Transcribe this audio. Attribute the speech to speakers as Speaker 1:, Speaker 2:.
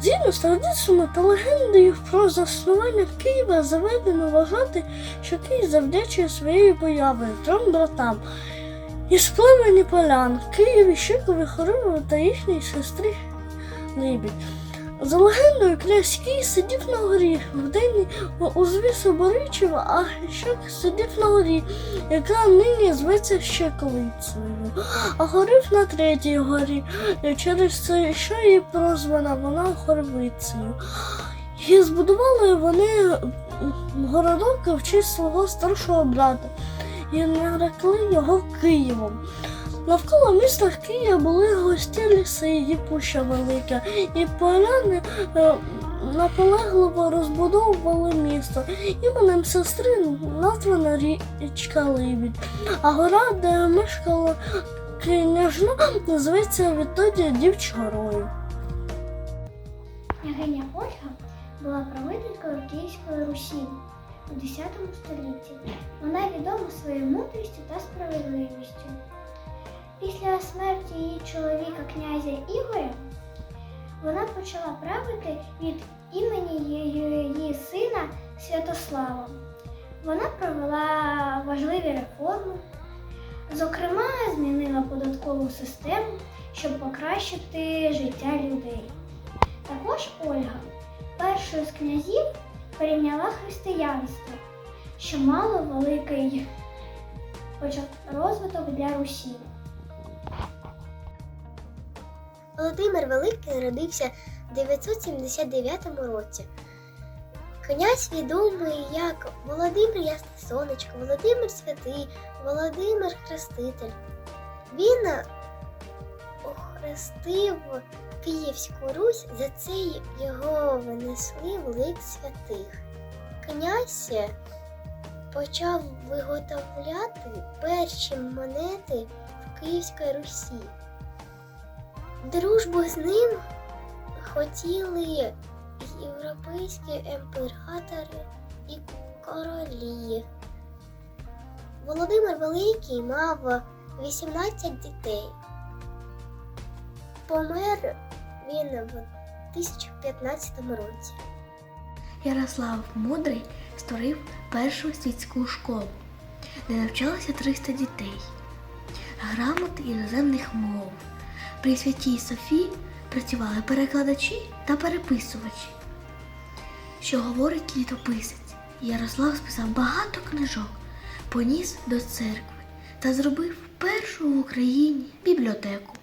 Speaker 1: Згідно з традиціями та легендою про заснування Києва заведено вважати, що Київ завдячує своєю появою трьом братам. Із племені полян Києві Щикові Хорову та їхній сестрі Либідь. За легендою, князь Кій сидів на горі в день узвіз Боричева, а Щек сидів на горі, яка нині зветься Щековицею, а горів на третій горі, через це що її прозвана вона Хорвицею. І збудували вони городок в честь свого старшого брата і нарекли його Києвом. Навколо міста Києва були густі ліси і пуща велика, і поляни е, наполегливо розбудовували місто. Іменем сестри названа річка Либідь, а гора, де мешкала княжна, називається відтоді Дівчарою.
Speaker 2: Княгиня Ольга була правителькою Київської Русі у X столітті. Вона відома своєю мудрістю та справедливістю. Її чоловіка князя Ігоря вона почала правити від імені її сина Святослава. Вона провела важливі реформи, зокрема, змінила податкову систему, щоб покращити життя людей. Також Ольга, першою з князів, прийняла християнство, що мало великий розвиток для Русі.
Speaker 3: Володимир Великий народився в 979 році. Князь відомий як Володимир Ясне Сонечко, Володимир Святий, Володимир Хреститель. Він е, охрестив Київську Русь, за це його винесли в лик святих. Князь почав виготовляти перші монети в Київській Русі. Дружбу з ним хотіли європейські імператори і королі. Володимир Великий мав 18 дітей. Помер він в 1015 році.
Speaker 4: Ярослав Мудрий створив першу світську школу, де навчалося 300 дітей, грамоти іноземних мов. При святій Софії працювали перекладачі та переписувачі. Що говорить літописець, Ярослав списав багато книжок, поніс до церкви та зробив першу в Україні бібліотеку.